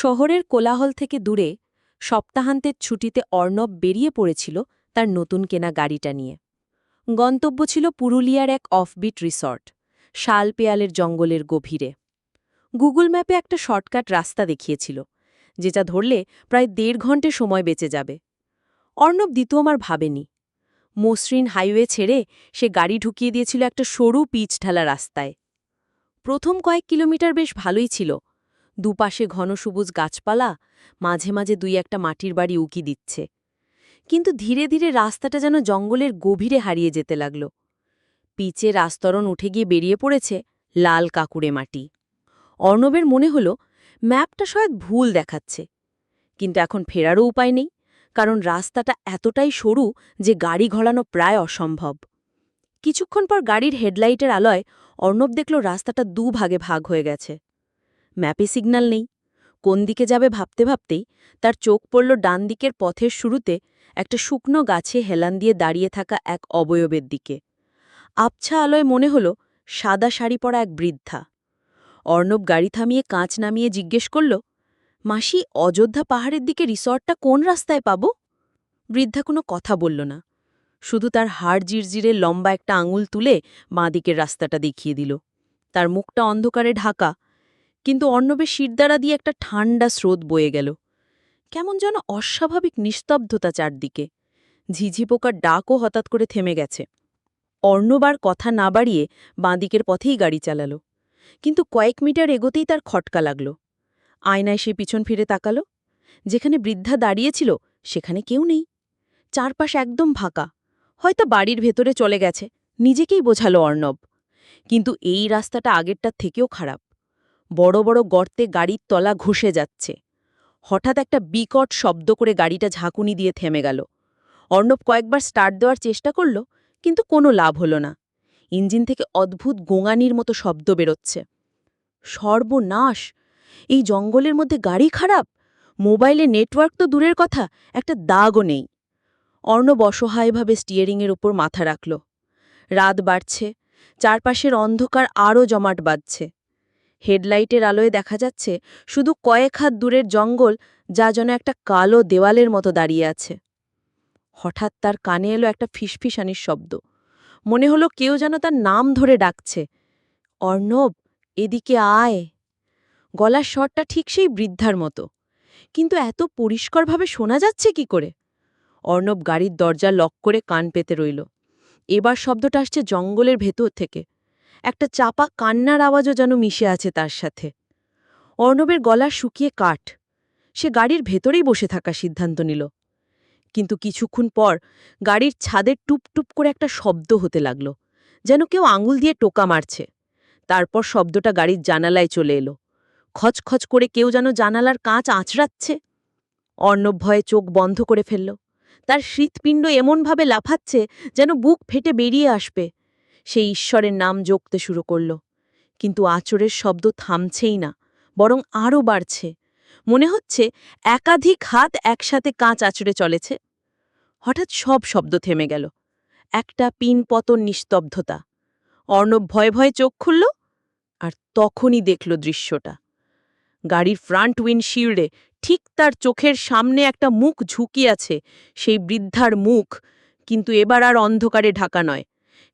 শহরের কোলাহল থেকে দূরে সপ্তাহান্তের ছুটিতে অর্ণব বেরিয়ে পড়েছিল তার নতুন কেনা গাড়িটা নিয়ে। গন্তব্য ছিল পুরুলিয়ার এক অফবিট রিসর্ট শাল পেয়ালের জঙ্গলের গভীরে। গুগল ম্যাপে একটা শর্টকাট রাস্তা দেখিয়েছিল, যেটা ধরলে প্রায় দেড় ঘন্টে সময় বেঁচে যাবে। অর্ণব দ্বিতীয়বার ভাবেনি। মসৃণ হাইওয়ে ছেড়ে সে গাড়ি ঢুকিয়ে দিয়েছিল একটা সরু পিচ ঢালা রাস্তায়। প্রথম কয়েক কিলোমিটার বেশ ভালোই ছিল দুপাশে ঘন সবুজ গাছপালা, মাঝে মাঝে দুই একটা মাটির বাড়ি উকি দিচ্ছে। কিন্তু ধীরে ধীরে রাস্তাটা যেন জঙ্গলের গভীরে হারিয়ে যেতে লাগল। পিচের আস্তরণ উঠে গিয়ে বেরিয়ে পড়েছে লাল কাকুরে মাটি। অর্ণবের মনে হল, ম্যাপটা শয়াদ ভুল দেখাচ্ছে। কিন্তু এখন ফেরারও উপায় নেই, কারণ রাস্তাটা এতটাই সরু যে গাড়ি ঘোরানো প্রায় অসম্ভব। কিছুক্ষণ পর গাড়ির হেডলাইটের আলোয় অর্ণব দেখল রাস্তাটা দু ভাগে ভাগ হয়ে গেছে। ম্যাপে সিগন্যাল নেই। কোন দিকে যাবে ভাবতে ভাবতেই তার চোখ পড়ল ডান দিকের পথের শুরুতে একটা শুকনো গাছে হেলান দিয়ে দাঁড়িয়ে থাকা এক অবয়বের দিকে। আবছা আলোয় মনে হল সাদা শাড়ি পরা এক বৃদ্ধা। অর্ণব গাড়ি থামিয়ে কাঁচ নামিয়ে জিজ্ঞেস করল, মাসি, অযোধ্যা পাহাড়ের দিকে রিসর্টটা কোন রাস্তায় পাব? বৃদ্ধা কোনো কথা বলল না। শুধু তার হাড় জিরজিরে লম্বা একটা আঙুল তুলে বাঁদিকের রাস্তাটা দেখিয়ে দিল। তার মুখটা অন্ধকারে ঢাকা কিন্তু অর্ণবের শিরদাঁড়া দিয়ে একটা ঠান্ডা স্রোত বয়ে গেল। কেমন যেন অস্বাভাবিক নিস্তব্ধতা চারদিকে। ঝিঝি পোকার ডাকও হঠাৎ করে থেমে গেছে। অর্ণবার কথা না বাড়িয়ে বাঁদিকের পথেই গাড়ি চালাল। কিন্তু কয়েক মিটার এগোতেই তার খটকা লাগল। আয়নায় সে পিছন ফিরে তাকালো। যেখানে বৃদ্ধা দাঁড়িয়েছিল, সেখানে কেউ নেই। চারপাশ একদম ফাঁকা। হয়তো বাড়ির ভেতরে চলে গেছে। নিজেকেই বোঝালো অর্ণব। কিন্তু এই রাস্তাটা আগেরটার থেকেও খারাপ। বড় বড় গর্তে গাড়ির তলা ঘষে যাচ্ছে। হঠাৎ একটা বিকট শব্দ করে গাড়িটা ঝাঁকুনি দিয়ে থেমে গেল। অর্ণব কয়েকবার স্টার্ট দেওয়ার চেষ্টা করল, কিন্তু কোনো লাভ হল না। ইঞ্জিন থেকে অদ্ভুত গোঙানির মতো শব্দ বেরোচ্ছে। সর্বনাশ! এই জঙ্গলের মধ্যে গাড়ি খারাপ? মোবাইলে নেটওয়ার্ক তো দূরের কথা, একটা দাগও নেই। অর্ণব অসহায়ভাবে স্টিয়ারিংয়ের ওপর মাথা রাখল। রাত বাড়ছে, চারপাশের অন্ধকার আরও জমাট বাঁধছে। হেডলাইটের আলোয় দেখা যাচ্ছে শুধু কয়েক হাত দূরের জঙ্গল যা যেন একটা কালো দেওয়ালের মতো দাঁড়িয়ে আছে। হঠাৎ তার কানে এলো একটা ফিসফিসানির শব্দ। মনে হলো কেউ যেন তার নাম ধরে ডাকছে। অর্ণব, এদিকে আয়। গলার স্বরটা ঠিক সেই বৃদ্ধার মতো। কিন্তু এত পরিষ্কারভাবে শোনা যাচ্ছে কি করে? অর্ণব গাড়ির দরজা লক করে কান পেতে রইল। এবার শব্দটা আসছে জঙ্গলের ভেতর থেকে। একটা চাপা কান্নার আওয়াজও যেন মিশে আছে তার সাথে। অর্ণবের গলা শুকিয়ে কাঠ। সে গাড়ির ভেতরেই বসে থাকা সিদ্ধান্ত নিল। কিন্তু কিছুক্ষণ পর গাড়ির ছাদের টুপ টুপ করে একটা শব্দ হতে লাগল, যেন কেউ আঙুল দিয়ে টোকা মারছে। তারপর শব্দটা গাড়ির জানালায় চলে এলো। খচখচ করে কেউ যেন জানালার কাঁচ আঁচড়াচ্ছে। অর্ণব ভয়ে চোখ বন্ধ করে ফেলল। তার হৃৎপিণ্ড এমনভাবে লাফাচ্ছে যেন বুক ফেটে বেরিয়ে আসবে। সে ঈশ্বরের নাম জোকতে শুরু করল। কিন্তু আচরের শব্দ থামছেই না, বরং আরও বাড়ছে। মনে হচ্ছে একাধিক হাত একসাথে কাঁচ আচড়ে চলেছে। হঠাৎ সব শব্দ থেমে গেল। একটা পিন পতন নিস্তব্ধতা। অর্ণব ভয়ে ভয়ে চোখ খুলল আর তখনই দেখল দৃশ্যটা। গাড়ির ফ্রন্ট উইন্ডশিল্ডে ঠিক তার চোখের সামনে একটা মুখ ঝুঁকি আছে, সেই বৃদ্ধার মুখ, কিন্তু এবার আর অন্ধকারে ঢাকা নয়।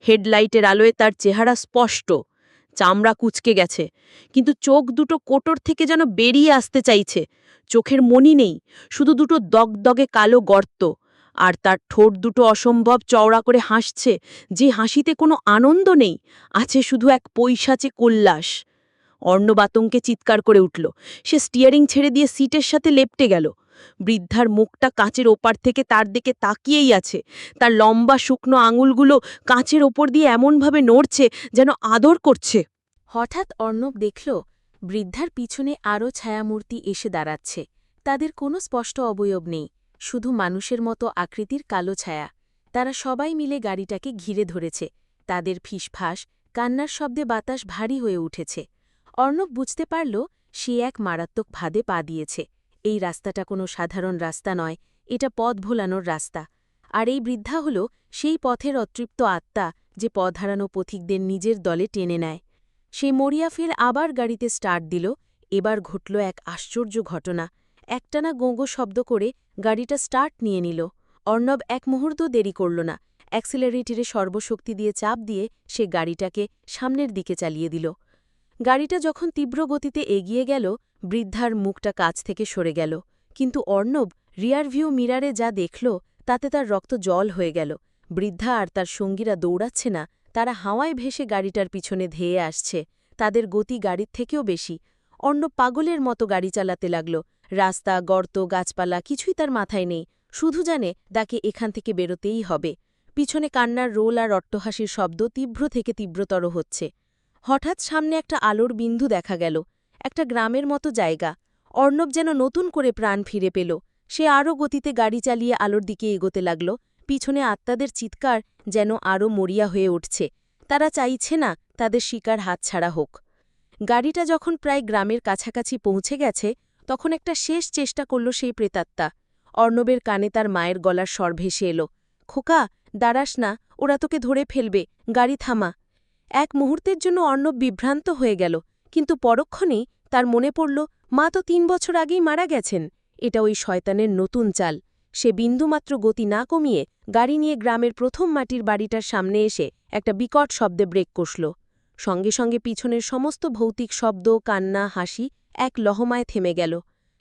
হেডলাইটের আলোয় তার চেহারা স্পষ্ট। চামড়া কুচকে গেছে, কিন্তু চোখ দুটো কোটর থেকে যেন বেরিয়ে আসতে চাইছে। চোখের মনি নেই, শুধু দুটো দগদগে কালো গর্ত। আর তার ঠোঁট দুটো অসম্ভব চওড়া করে হাসছে, যে হাসিতে কোনো আনন্দ নেই, আছে শুধু এক পৈশাচে কল্লাস অর্ণবাতঙ্কে চিৎকার করে উঠল, সে স্টিয়ারিং ছেড়ে দিয়ে সিটের সাথে লেপটে গেল। বৃদ্ধার মুখটা কাঁচের ওপার থেকে তার দিকে তাকিয়েই আছে। তার লম্বা শুকনো আঙুলগুলো কাঁচের ওপর দিয়ে এমনভাবে নড়ছে যেন আদর করছে। হঠাৎ অর্ণব দেখল, বৃদ্ধার পিছনে আরও ছায়ামূর্তি এসে দাঁড়াচ্ছে। তাদের কোনো স্পষ্ট অবয়ব নেই, শুধু মানুষের মতো আকৃতির কালো ছায়া। তারা সবাই মিলে গাড়িটাকে ঘিরে ধরেছে। তাদের ফিসফাস, কান্নার শব্দে বাতাস ভারী হয়ে উঠেছে। অর্ণব বুঝতে পারল, সে এক মারাত্মক ভাদে পা দিয়েছে। এই রাস্তাটা কোনো সাধারণ রাস্তা নয়, এটা পথ ভোলানোর রাস্তা। আর এই বৃদ্ধা হল সেই পথের অতৃপ্ত আত্মা যে পথ হারানো পথিকদের নিজের দলে টেনে নেয়। সে মরিয়া ফের আবার গাড়িতে স্টার্ট দিল, এবার ঘটল এক আশ্চর্য ঘটনা। একটানা গোঁগো শব্দ করে গাড়িটা স্টার্ট নিয়ে নিল। অর্ণব এক মুহূর্ত দেরি করল না, অ্যাক্সিলারেটরে সর্বশক্তি দিয়ে চাপ দিয়ে সে গাড়িটাকে সামনের দিকে চালিয়ে দিল। গাড়িটা যখন তীব্র গতিতে এগিয়ে গেল, বৃদ্ধার মুখটা কাছ থেকে সরে গেল, কিন্তু অর্ণব রিয়ারভিউ মিরারে যা দেখল, তাতে তার রক্ত জল হয়ে গেল। বৃদ্ধা আর তার সঙ্গীরা দৌড়াচ্ছে না, তারা হাওয়ায় ভেসে গাড়িটার পিছনে ধেয়ে আসছে, তাদের গতি গাড়ির থেকেও বেশি। অন্য পাগলের মতো গাড়ি চালাতে লাগল, রাস্তা, গর্ত, গাছপালা কিছুই তার মাথায় নেই, শুধু জানে তাকে এখান থেকে বেরোতেই হবে। পিছনে কান্নার রোল আর অট্টহাসির শব্দ তীব্র থেকে তীব্রতর হচ্ছে। হঠাৎ সামনে একটা আলোর বিন্দু দেখা গেল, একটা গ্রামের মতো জায়গা। অর্ণব যেন নতুন করে প্রাণ ফিরে পেল। সে আরও গতিতে গাড়ি চালিয়ে আলোর দিকে এগোতে লাগল। পিছনে আত্মাদের চিৎকার যেন আরও মরিয়া হয়ে উঠছে। তারা চাইছে না তাদের শিকার হাতছাড়া হোক। গাড়িটা যখন প্রায় গ্রামের কাছাকাছি পৌঁছে গেছে, তখন একটা শেষ চেষ্টা করল সেই প্রেতাত্মা। অর্ণবের কানে তার মায়ের গলার স্বর ভেসে এলো, খোকা, দাঁড়াস না, ওরা তোকে ধরে ফেলবে, গাড়ি থামা। এক মুহূর্তের জন্য অর্ণব বিভ্রান্ত হয়ে গেল, কিন্তু পরক্ষণেই তার মনে পড়ল, মা তো তিন বছর আগেই মারা গেছেন। এটা ওই শয়তানের নতুন চাল। সে বিন্দুমাত্র গতি না কমিয়ে গাড়ি নিয়ে গ্রামের প্রথম মাটির বাড়িটার সামনে এসে একটা বিকট শব্দে ব্রেক কষল। সঙ্গে সঙ্গে পিছনের সমস্ত ভৌতিক শব্দ, কান্না, হাসি এক লহমায় থেমে গেল।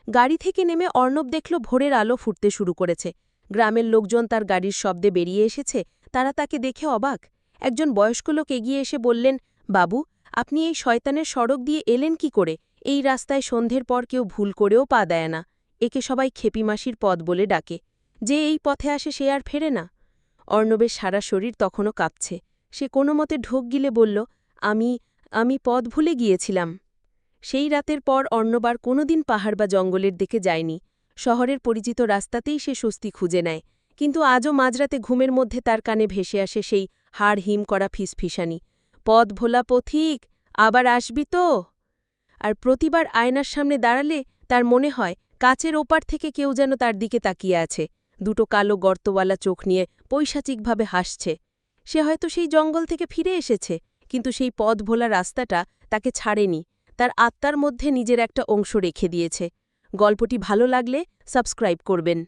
গাড়ি থেকে নেমে অর্ণব দেখল ভোরের আলো ফুটতে শুরু করেছে। গ্রামের লোকজন তার গাড়ির শব্দে বেরিয়ে এসেছে, তারা তাকে দেখে অবাক। একজন বয়স্ক লোক এগিয়ে এসে বললেন, বাবু, আপনি এই শয়তানের সড়ক দিয়ে এলেন কি করে? এই রাস্তায় সন্ধ্যের পর কেউ ভুল করেও পা দেয় না। একে সবাই খেপিমাসির পথ বলে ডাকে। যে এই পথে আসে সে আর ফেরে না। অর্ণবের সারা শরীর তখনও কাঁপছে। সে কোনো মতে ঢোক গিলে বলল, আমি আমি পথ ভুলে গিয়েছিলাম। সেই রাতের পর অর্ণবার কোনোদিন পাহাড় বা জঙ্গলের দিকে যায়নি। শহরের পরিচিত রাস্তাতেই সে স্বস্তি খুঁজে নেয়। কিন্তু আজও মাঝরাতে ঘুমের মধ্যে তার কানে ভেসে আসে সেই হাড় হিম করা ফিসফিসানি। পথ ভোলা পথিক, আবার আসবি তো? আর প্রতিবার আয়নার সামনে দাঁড়ালে তার মনে হয়, কাচের ওপার থেকে কেউ যেন তার দিকে তাকিয়ে আছে। দুটো কালো গর্তওয়ালা চোখ নিয়ে পৈশাচিকভাবে হাসছে। সে হয়তো সেই জঙ্গল থেকে ফিরে এসেছে, কিন্তু সেই পথ ভোলা রাস্তাটা তাকে ছাড়েনি। তার আত্মার মধ্যে নিজের একটা অংশ রেখে দিয়েছে। গল্পটি ভালো লাগলে সাবস্ক্রাইব করবেন।